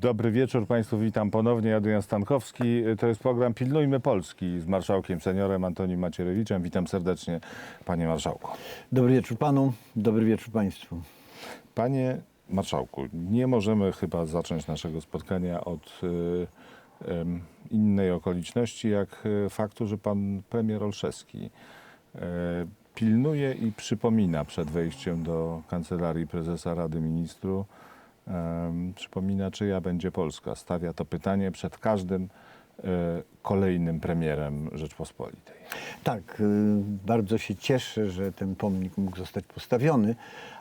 Dobry wieczór Państwu, witam ponownie. Adrian Stankowski. To jest program Pilnujmy Polski z marszałkiem seniorem Antonim Macierewiczem. Witam serdecznie, panie marszałku. Dobry wieczór panu, dobry wieczór państwu. Panie marszałku, nie możemy chyba zacząć naszego spotkania od y, em, innej okoliczności, jak y, faktu, że pan premier Olszewski y, pilnuje i przypomina przed wejściem do kancelarii prezesa Rady Ministrów, przypomina, czyja będzie Polska. Stawia to pytanie przed każdym y, kolejnym premierem Rzeczpospolitej. Tak, y, bardzo się cieszę, że ten pomnik mógł zostać postawiony,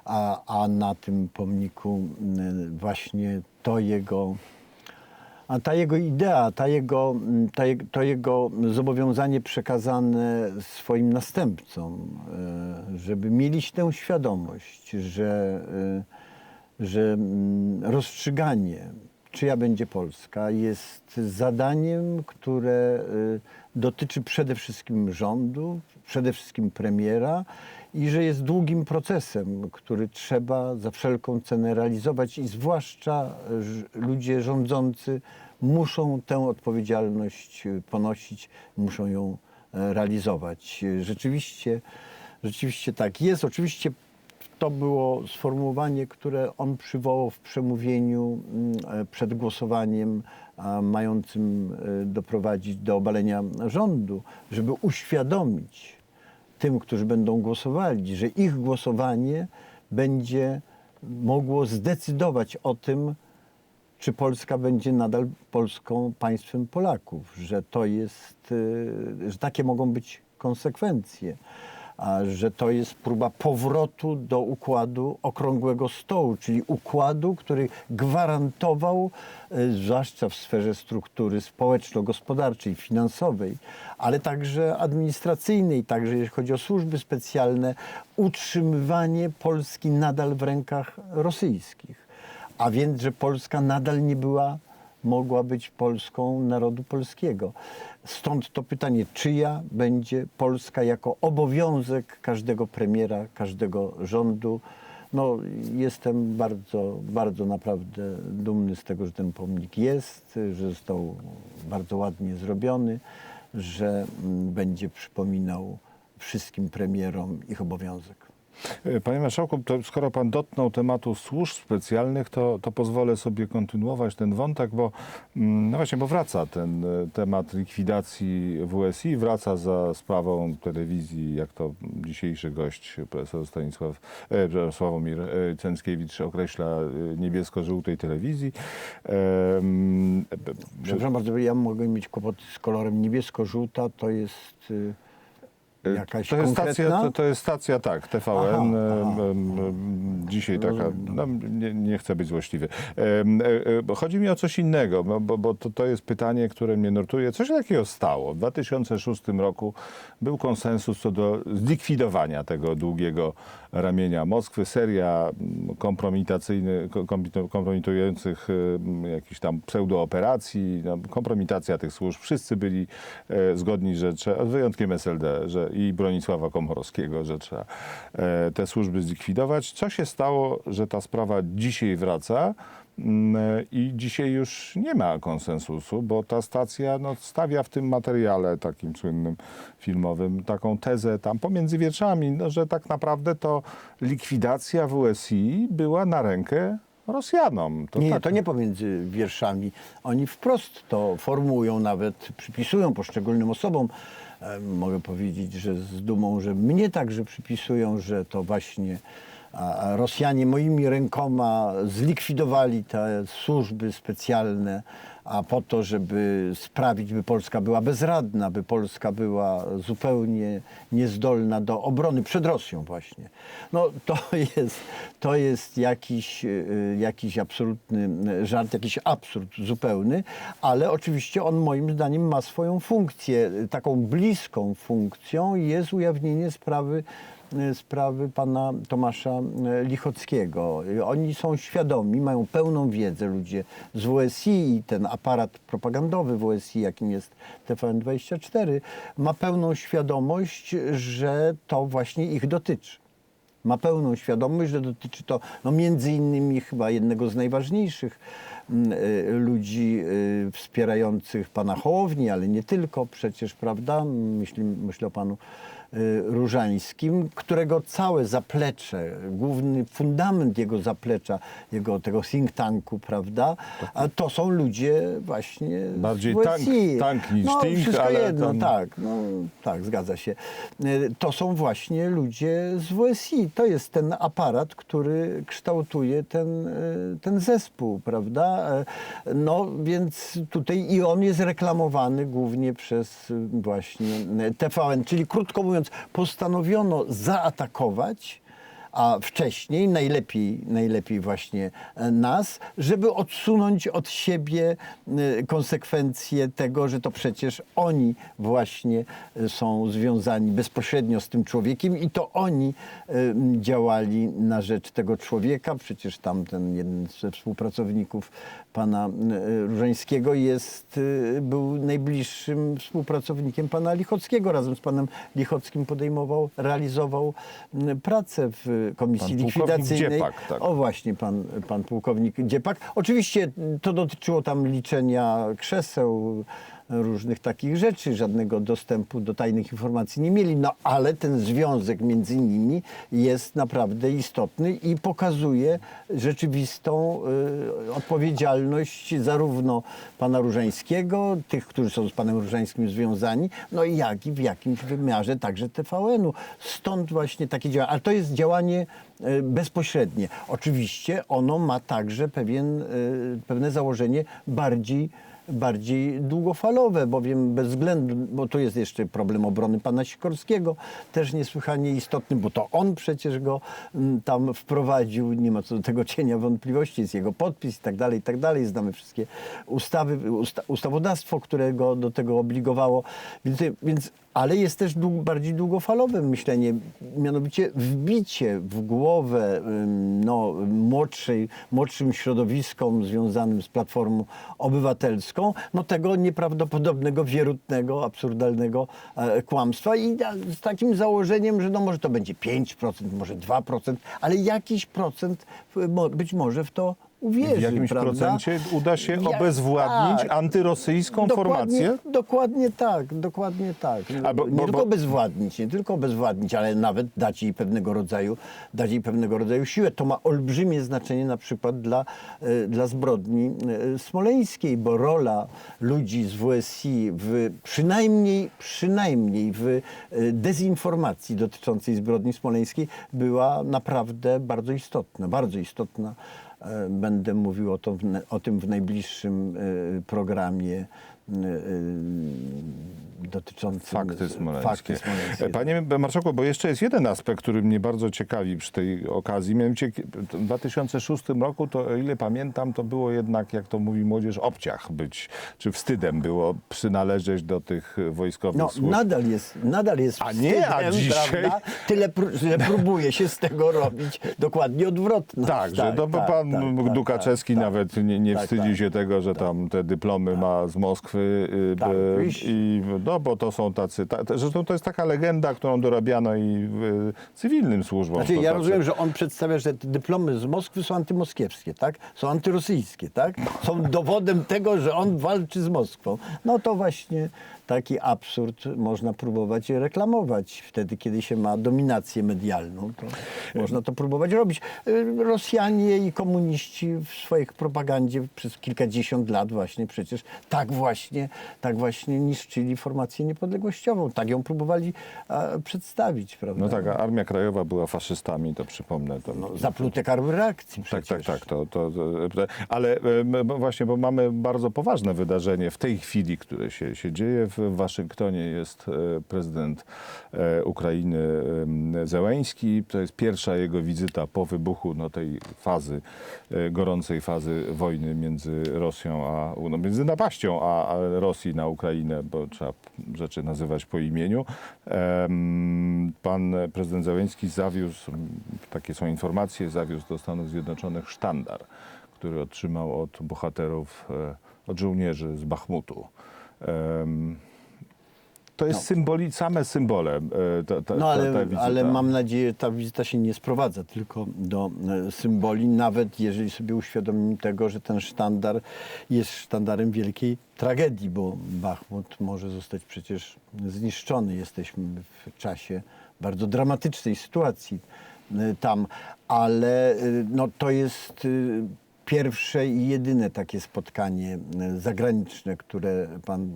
a, a na tym pomniku y, właśnie to jego, a ta jego idea, ta jego, mm, ta, je- to jego zobowiązanie przekazane swoim następcom, y, żeby mieli tę świadomość, że, że mm, rozstrzyganie, czyja będzie Polska, jest zadaniem, które y, dotyczy przede wszystkim rządu, przede wszystkim premiera i że jest długim procesem, który trzeba za wszelką cenę realizować i zwłaszcza y, ludzie rządzący muszą tę odpowiedzialność y, ponosić, muszą ją e, realizować. Rzeczywiście, rzeczywiście tak jest. Oczywiście to było sformułowanie, które on przywołał w przemówieniu mm, e, przed głosowaniem mającym e, doprowadzić do obalenia rządu, żeby uświadomić tym, którzy będą głosowali, że ich głosowanie będzie mogło zdecydować o tym, czy Polska będzie nadal Polską państwem Polaków, że to jest, y, że takie mogą być konsekwencje, że to jest próba powrotu do układu okrągłego stołu, czyli układu, który gwarantował, y, zwłaszcza w sferze struktury społeczno-gospodarczej, finansowej, ale także administracyjnej, także jeśli chodzi o służby specjalne, utrzymywanie Polski nadal w rękach rosyjskich. A więc, że Polska nadal nie była, mogła być Polską narodu polskiego. Stąd to pytanie, czyja będzie Polska jako obowiązek każdego premiera, każdego rządu. No, jestem bardzo, bardzo naprawdę dumny z tego, że ten pomnik jest, że został bardzo ładnie zrobiony, że mm, będzie przypominał wszystkim premierom ich obowiązek. E, Panie Marszałku, skoro Pan dotknął tematu służb specjalnych, to, to pozwolę sobie kontynuować ten wątek, bo mm, no właśnie, bo wraca ten e, temat likwidacji WSI, wraca za sprawą telewizji, jak to dzisiejszy gość, profesor Stanisław, e, Sławomir e, Cęckiewicz określa niebiesko-żółtej telewizji. E, przy- Przepraszam bardzo, ja mogę mieć kłopoty z kolorem niebiesko-żółta, to jest jakaś to jest stacja, to, to jest stacja, tak, TVN. Aha, aha. dzisiaj taka, no, nie, nie chcę być złośliwy. E, e, chodzi mi o coś innego, bo, bo, bo to, to jest pytanie, które mnie nurtuje. Co się takiego stało? W 2006 roku był konsensus co do zlikwidowania tego długiego ramienia Moskwy. Seria mm, kompromitacyjnych, kom- kompromitujących em, jakichś tam pseudooperacji, no, kompromitacja tych służb. Wszyscy byli e, zgodni, że trzeba, wyjątkiem SLD że, i Bronisława Komorowskiego, że trzeba e, te służby zlikwidować. Co się stało, że ta sprawa dzisiaj wraca? Mm, e, I dzisiaj już nie ma konsensusu, bo ta stacja no, stawia w tym materiale takim słynnym filmowym taką tezę tam pomiędzy wierszami, no, że tak naprawdę to likwidacja WSI była na rękę Rosjanom. To Nie, tak, to nie pomiędzy wierszami. Oni wprost to formują, nawet przypisują poszczególnym osobom. E, Mogę powiedzieć, że z dumą, że mnie także przypisują, że to właśnie a, Rosjanie moimi rękoma zlikwidowali te służby specjalne, a po to, żeby sprawić, by Polska była bezradna, by Polska była zupełnie niezdolna do obrony przed Rosją właśnie. No to jest, to jest jakiś, y, jakiś absolutny żart, jakiś absurd zupełny, ale oczywiście on moim zdaniem ma swoją funkcję. Taką bliską funkcją jest ujawnienie sprawy y, sprawy pana Tomasza y, Lichockiego. Oni są świadomi, mają pełną wiedzę ludzie z WSI i ten aparat propagandowy WSI, jakim jest TVN24, ma pełną świadomość, że to właśnie ich dotyczy ma pełną świadomość, że dotyczy to no, między innymi chyba jednego z najważniejszych mm, y, ludzi wspierających pana Hołowni, ale nie tylko przecież, prawda? Myślę, o panu Różańskim, którego całe zaplecze, główny fundament jego zaplecza, jego tego think tanku, prawda? A to są ludzie właśnie Bardziej z WSI. tank- tank niż no, think, wszystko ale jedno, tam- tak, no tak, zgadza się. Y, To są właśnie ludzie z WSI. To jest ten aparat, który kształtuje ten, y, ten zespół, prawda? No więc tutaj i on jest reklamowany głównie przez y, właśnie y, TVN, czyli krótko mówiąc, postanowiono zaatakować a wcześniej najlepiej, najlepiej właśnie e, nas, żeby odsunąć od siebie e, konsekwencje tego, że to przecież oni właśnie e, są związani bezpośrednio z tym człowiekiem i to oni działali na rzecz tego człowieka. Przecież tam ten jeden ze współpracowników pana Różańskiego jest, był najbliższym współpracownikiem pana Lichockiego. Razem z panem Lichockim podejmował, realizował pracę w komisji Pan likwidacyjnej. Dziepak, tak. O właśnie, pan, pan pułkownik Dziepak. Oczywiście to dotyczyło tam liczenia krzeseł, różnych takich rzeczy, żadnego dostępu do tajnych informacji nie mieli, no ale ten związek między nimi jest naprawdę istotny i pokazuje rzeczywistą y, odpowiedzialność zarówno pana Różańskiego, tych, którzy są z panem Różańskim związani, no i jak i w jakimś wymiarze także TVN-u. Stąd właśnie takie działanie. Ale to jest działanie bezpośrednie. Oczywiście ono ma także pewien, y, pewne założenie bardziej bardziej długofalowe, bowiem bez względu, bo to jest jeszcze problem obrony pana Sikorskiego, też niesłychanie istotny, bo to on przecież go mm, tam wprowadził, nie ma co do tego cienia wątpliwości, jest jego podpis i tak dalej, i tak dalej, znamy wszystkie ustawy, usta, ustawodawstwo, które go do tego obligowało, więc, więc ale jest też dług, bardziej długofalowe myślenie, mianowicie wbicie w głowę no, młodszej, młodszym środowiskom związanym z Platformą Obywatelską, no tego nieprawdopodobnego, wierutnego, absurdalnego e, kłamstwa. I da- z takim założeniem, że no może to będzie 5%, może 2%, ale jakiś procent w- być może w to uwierzy, W jakimś prawda? procencie uda się obezwładnić tak. antyrosyjską Dokładnie- formację? Dokładnie tak, dokładnie tak. A bo- nie bo- tylko obezwładnić, nie tylko obezwładnić, ale nawet dać jej pewnego rodzaju, dać jej pewnego rodzaju siłę. To ma olbrzymie znaczenie na przykład dla, e, dla zbrodni e, smoleńskiej, bo rola ludzi z WSI w przynajmniej, przynajmniej w e, dezinformacji dotyczącej zbrodni smoleńskiej była naprawdę bardzo istotna, bardzo istotna. E, Będę mówił o, to o tym w najbliższym e, programie dotyczącym Fakty smoleńskie. Fakty smoleńskie. Panie Marszałku, bo jeszcze jest jeden aspekt, który mnie bardzo ciekawi przy tej okazji. Mianowicie w 2006 roku, to o ile pamiętam, to było jednak, jak to mówi młodzież, obciach być, czy wstydem było przynależeć do tych wojskowych No, służb. nadal jest, nadal jest A nie, a dzisiaj- prawda? Tyle, pró- próbuje się z tego robić dokładnie odwrotną. Tak, że to tak, pan tak, Dukaczewski tak, nawet nie, nie Tak, wstydzi tak. się tego, że tam te dyplomy ma z Moskwy. Y, Tak, b- oczywiście. I, no bo to są tacy. Ta, zresztą to jest taka legenda, którą dorabiano i w cywilnym służbom. Znaczy, ja tacy- rozumiem, że on przedstawia, że te dyplomy z Moskwy są antymoskiewskie, tak? Są antyrosyjskie, tak? Są dowodem tego, że on walczy z Moskwą. No to właśnie taki absurd można próbować reklamować. Wtedy, kiedy się ma dominację medialną, to można to próbować robić. Y, Rosjanie i komuniści w swojej propagandzie przez kilkadziesiąt lat właśnie przecież tak właśnie, tak właśnie niszczyli formację niepodległościową. Tak ją próbowali e, przedstawić, prawda? No tak, a Armia Krajowa była faszystami, to przypomnę. To, No, zaplute karły reakcji Tak, przecież. tak, tak. To, to, to, ale właśnie, bo mamy bardzo poważne wydarzenie w tej chwili, które się, się dzieje. W Waszyngtonie jest e, prezydent e, Ukrainy em, Zełeński. To jest pierwsza jego wizyta po wybuchu no, tej fazy, e, gorącej fazy wojny między Rosją a, no, między napaścią a, a Rosji na Ukrainę, bo trzeba rzeczy nazywać po imieniu. Pan prezydent Zełeński zawiózł, takie są informacje, zawiózł do Stanów Zjednoczonych sztandar, który otrzymał od bohaterów, e, od żołnierzy z Bachmutu. Em, To jest symboli, same symbole. e, Ta, ta, No ta, ale, ta wizyta. ale mam nadzieję, że ta wizyta się nie sprowadza tylko do e, symboli, nawet jeżeli sobie uświadomimy tego, że ten sztandar jest sztandarem wielkiej tragedii, bo Bachmut może zostać przecież zniszczony. Jesteśmy w czasie bardzo dramatycznej sytuacji e, tam, ale e, no, to jest e, pierwsze i jedyne takie spotkanie e, zagraniczne, które pan e,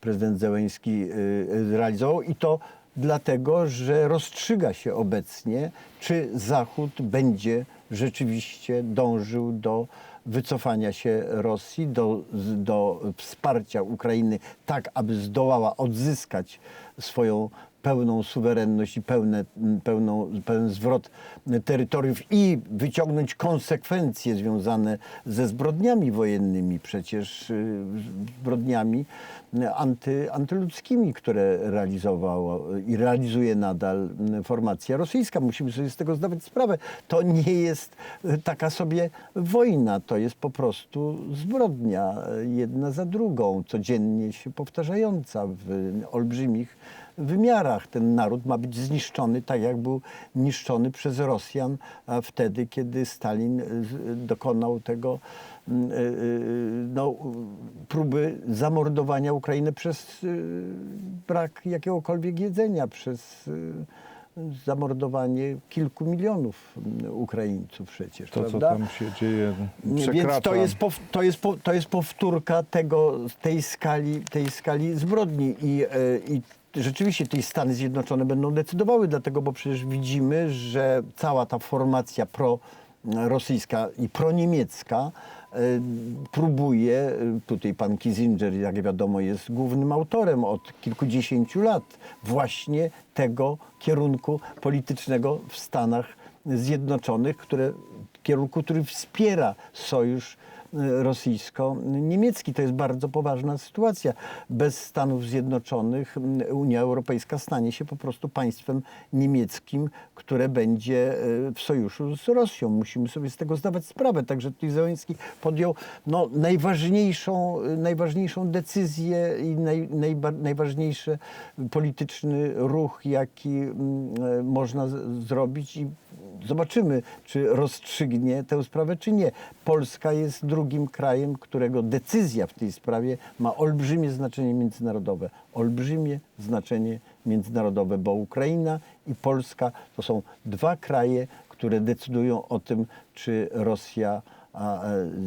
prezydent Zełenski e, zrealizował. I to dlatego, że rozstrzyga się obecnie, czy Zachód będzie rzeczywiście dążył do wycofania się Rosji, do, do wsparcia Ukrainy tak, aby zdołała odzyskać swoją pełną suwerenność i pełne, pełną, pełen zwrot terytoriów i wyciągnąć konsekwencje związane ze zbrodniami wojennymi, przecież y, zbrodniami anty, antyludzkimi, które realizowała i realizuje nadal formacja rosyjska. Musimy sobie z tego zdawać sprawę. To nie jest y, taka sobie wojna, to jest po prostu zbrodnia y, jedna za drugą, codziennie się powtarzająca w olbrzymich wymiarach. Ten naród ma być zniszczony tak, jak był niszczony przez Rosjan wtedy, kiedy Stalin z- dokonał tego mm, y, y, no, próby zamordowania Ukrainy przez brak jakiegokolwiek jedzenia, przez zamordowanie kilku milionów mm, Ukraińców przecież. To, co prawda? tam się dzieje, przekracza... Więc to jest, pow, to, jest to jest powtórka tego, tej, skali, tej skali zbrodni. I, e, I rzeczywiście tutaj Stany Zjednoczone będą decydowały, dlatego, bo przecież widzimy, że cała ta formacja prorosyjska i proniemiecka e, próbuje, e, tutaj pan Kissinger, jak wiadomo, jest głównym autorem od kilkudziesięciu lat właśnie tego kierunku politycznego w Stanach Zjednoczonych, które, kierunku, który wspiera sojusz rosyjsko-niemiecki. To jest bardzo poważna sytuacja. Bez Stanów Zjednoczonych m, Unia Europejska stanie się po prostu państwem niemieckim, które będzie e, w sojuszu z Rosją. Musimy sobie z tego zdawać sprawę. Także tutaj podjął no, najważniejszą, najważniejszą decyzję i naj, najba, najważniejszy polityczny ruch, jaki można zrobić i zobaczymy, czy rozstrzygnie tę sprawę, czy nie. Polska jest drugim krajem, którego decyzja w tej sprawie ma olbrzymie znaczenie międzynarodowe. Olbrzymie znaczenie międzynarodowe, bo Ukraina i Polska to są dwa kraje, które decydują o tym, czy Rosja e,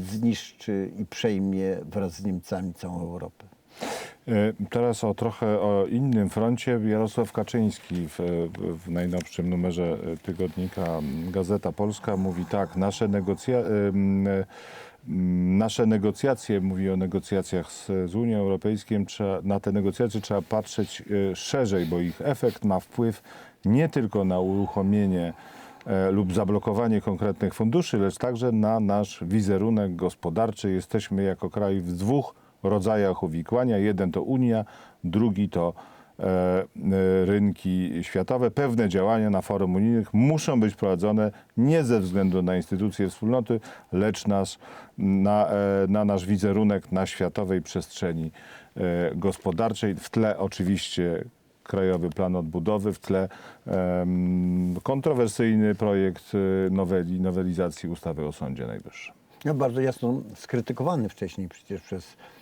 zniszczy i przejmie wraz z Niemcami całą Europę. E, Teraz o trochę o innym froncie. Jarosław Kaczyński w, w najnowszym numerze tygodnika Gazeta Polska mówi tak, nasze, negocja, em, em, nasze negocjacje, mówi o negocjacjach z, z Unią Europejską, na te negocjacje trzeba patrzeć e, szerzej, bo ich efekt ma wpływ nie tylko na uruchomienie e, lub zablokowanie konkretnych funduszy, lecz także na nasz wizerunek gospodarczy. Jesteśmy jako kraj w dwóch rodzajach uwikłania. Jeden to Unia, drugi to rynki światowe. Pewne działania na forum unijnych muszą być prowadzone nie ze względu na instytucje wspólnoty, lecz nas, na, e, na nasz wizerunek na światowej przestrzeni e, gospodarczej. W tle oczywiście Krajowy Plan Odbudowy, w tle kontrowersyjny projekt e, noweli, nowelizacji ustawy o Sądzie Najwyższym. No, bardzo jasno skrytykowany wcześniej przecież przez e,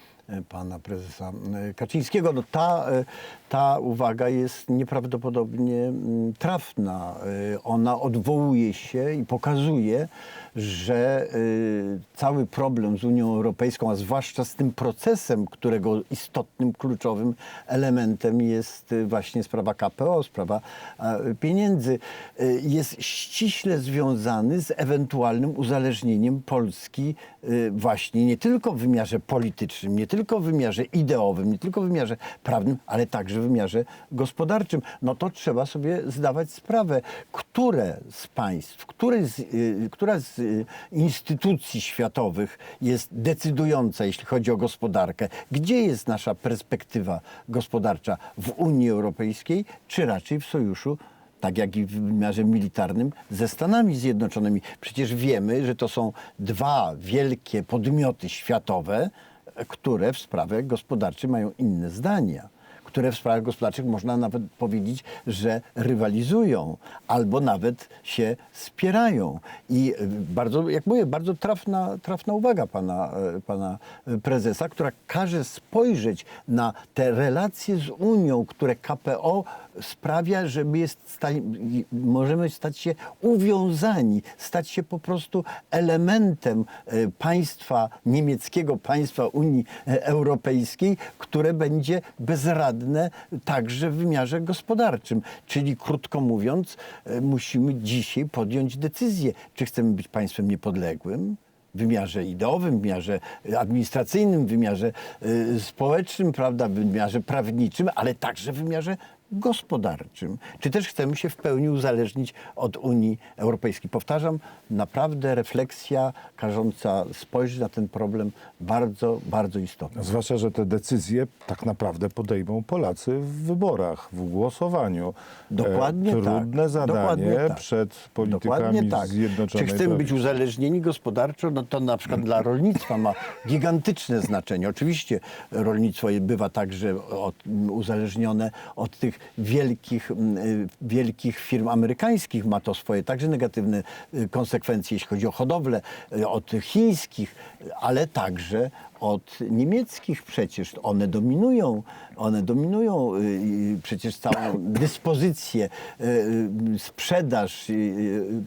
pana prezesa e, Kaczyńskiego. No, ta, e, ta uwaga jest nieprawdopodobnie mm, trafna. E, Ona odwołuje się i pokazuje, że cały problem z Unią Europejską, a zwłaszcza z tym procesem, którego istotnym, kluczowym elementem jest właśnie sprawa KPO, sprawa pieniędzy, jest ściśle związany z ewentualnym uzależnieniem Polski właśnie nie tylko w wymiarze politycznym, nie tylko w wymiarze ideowym, nie tylko w wymiarze prawnym, ale także w wymiarze gospodarczym. No to trzeba sobie zdawać sprawę, które z państw, które z, y, która z y, instytucji światowych jest decydująca, jeśli chodzi o gospodarkę. Gdzie jest nasza perspektywa gospodarcza? W Unii Europejskiej, czy raczej w sojuszu tak jak i w wymiarze militarnym, ze Stanami Zjednoczonymi. Przecież wiemy, że to są dwa wielkie podmioty światowe, które w sprawach gospodarczych mają inne zdania, które w sprawach gospodarczych można nawet powiedzieć, że rywalizują albo nawet się spierają. I y, bardzo, jak mówię, bardzo trafna, trafna uwaga pana, y, pana prezesa, która każe spojrzeć na te relacje z Unią, które KPO sprawia, że my jest możemy stać się uwiązani, stać się po prostu elementem e, państwa niemieckiego, państwa Unii e, Europejskiej, które będzie bezradne także w wymiarze gospodarczym. Czyli krótko mówiąc, e, musimy dzisiaj podjąć decyzję, czy chcemy być państwem niepodległym, w wymiarze ideowym, w wymiarze administracyjnym, w wymiarze y, społecznym, prawda, w wymiarze prawniczym, ale także w wymiarze gospodarczym. Czy też chcemy się w pełni uzależnić od Unii Europejskiej? Powtarzam, naprawdę refleksja każąca spojrzeć na ten problem bardzo, bardzo istotna. Zwłaszcza, że te decyzje tak naprawdę podejmą Polacy w wyborach, w głosowaniu. Dokładnie e, tak. Trudne zadanie Dokładnie tak. przed politykami Dokładnie tak. Zjednoczonej Czy chcemy być uzależnieni gospodarczo, no to na przykład dla rolnictwa ma gigantyczne znaczenie. Oczywiście rolnictwo bywa także od, uzależnione od tych wielkich, mm, y, wielkich firm amerykańskich. Ma to swoje także negatywne y, konsekwencje, jeśli chodzi o hodowlę, y, od chińskich, ale także od niemieckich przecież. One dominują, one dominują przecież całą dyspozycję, sprzedaż,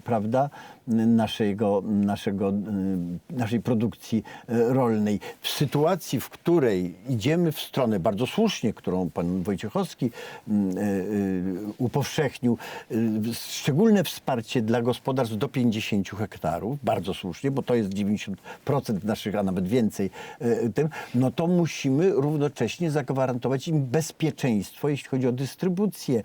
prawda, naszego, naszego, y, naszej produkcji y, rolnej. W sytuacji, w której idziemy w stronę, bardzo słusznie, którą pan Wojciechowski y, y, upowszechnił, szczególne wsparcie dla gospodarstw do 50 hektarów, bardzo słusznie, bo to jest 90% naszych, a nawet więcej, tym, no to musimy równocześnie zagwarantować im bezpieczeństwo, jeśli chodzi o dystrybucję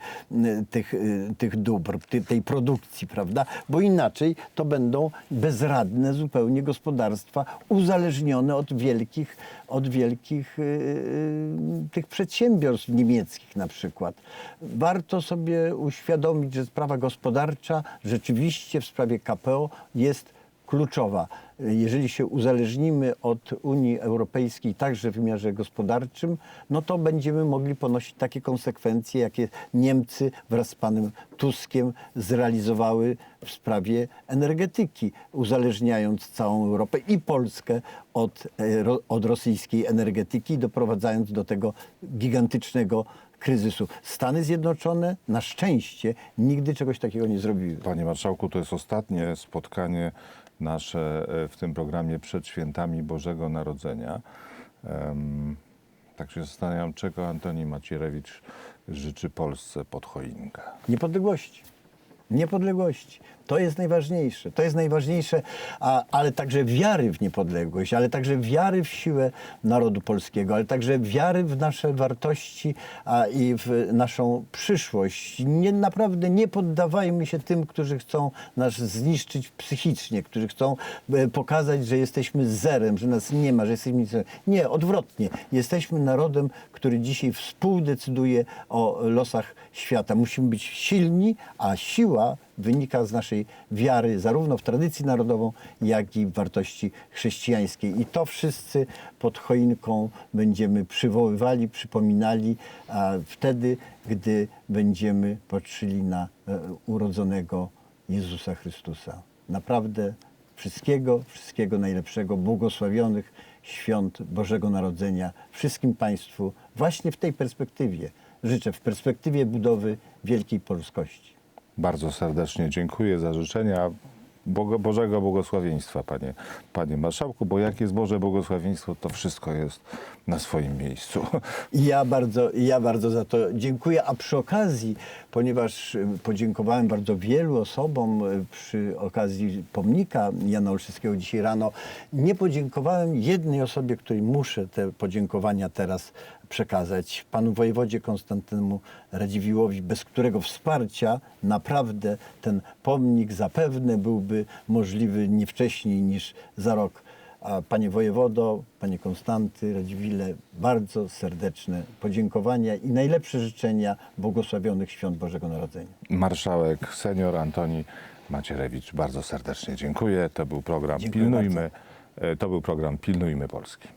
tych, tych dóbr, tej produkcji, prawda? Bo inaczej to będą bezradne zupełnie gospodarstwa, uzależnione od wielkich, od wielkich y, y, tych przedsiębiorstw niemieckich na przykład. Warto sobie uświadomić, że sprawa gospodarcza rzeczywiście w sprawie KPO jest kluczowa. Jeżeli się uzależnimy od Unii Europejskiej także w wymiarze gospodarczym, no to będziemy mogli ponosić takie konsekwencje, jakie Niemcy wraz z panem Tuskiem zrealizowały w sprawie energetyki, uzależniając całą Europę i Polskę od, e, od rosyjskiej energetyki, doprowadzając do tego gigantycznego kryzysu. Stany Zjednoczone na szczęście nigdy czegoś takiego nie zrobiły. Panie Marszałku, to jest ostatnie spotkanie nasze e, w tym programie przed świętami Bożego Narodzenia. Tak się zastanawiam, czego Antoni Macierewicz życzy Polsce pod choinkę. Niepodległości. Niepodległości. To jest najważniejsze. To jest najważniejsze, a, ale także wiary w niepodległość, ale także wiary w siłę narodu polskiego, ale także wiary w nasze wartości a, i w naszą przyszłość. Nie, naprawdę nie poddawajmy się tym, którzy chcą nas zniszczyć psychicznie, którzy chcą e, pokazać, że jesteśmy zerem, że nas nie ma, że jesteśmy zerem. Nie, odwrotnie. Jesteśmy narodem, który dzisiaj współdecyduje o losach świata. Musimy być silni, a siła wynika z naszej wiary zarówno w tradycji narodową, jak i w wartości chrześcijańskiej. I to wszyscy pod choinką będziemy przywoływali, przypominali a wtedy, gdy będziemy patrzyli na e, urodzonego Jezusa Chrystusa. Naprawdę wszystkiego, wszystkiego najlepszego, błogosławionych świąt Bożego Narodzenia wszystkim Państwu właśnie w tej perspektywie. Życzę w perspektywie budowy wielkiej polskości. Bardzo serdecznie dziękuję za życzenia Bogo, Bożego błogosławieństwa, panie, panie Marszałku, bo jak jest Boże błogosławieństwo, to wszystko jest na swoim miejscu. Ja bardzo, ja bardzo za to dziękuję. A przy okazji, ponieważ podziękowałem bardzo wielu osobom y, przy okazji pomnika Jana Olszewskiego dzisiaj rano, nie podziękowałem jednej osobie, której muszę te podziękowania teraz przekazać. Panu wojewodzie Konstantynemu Radziwiłowi, bez którego wsparcia naprawdę ten pomnik zapewne byłby możliwy nie wcześniej niż za rok. A panie wojewodo, panie Konstanty, Radziwile, bardzo serdeczne podziękowania i najlepsze życzenia błogosławionych świąt Bożego Narodzenia. Marszałek senior Antoni Macierewicz, bardzo serdecznie dziękuję. To był program Dziękuję Pilnujmy. e, To był program Pilnujmy Polski.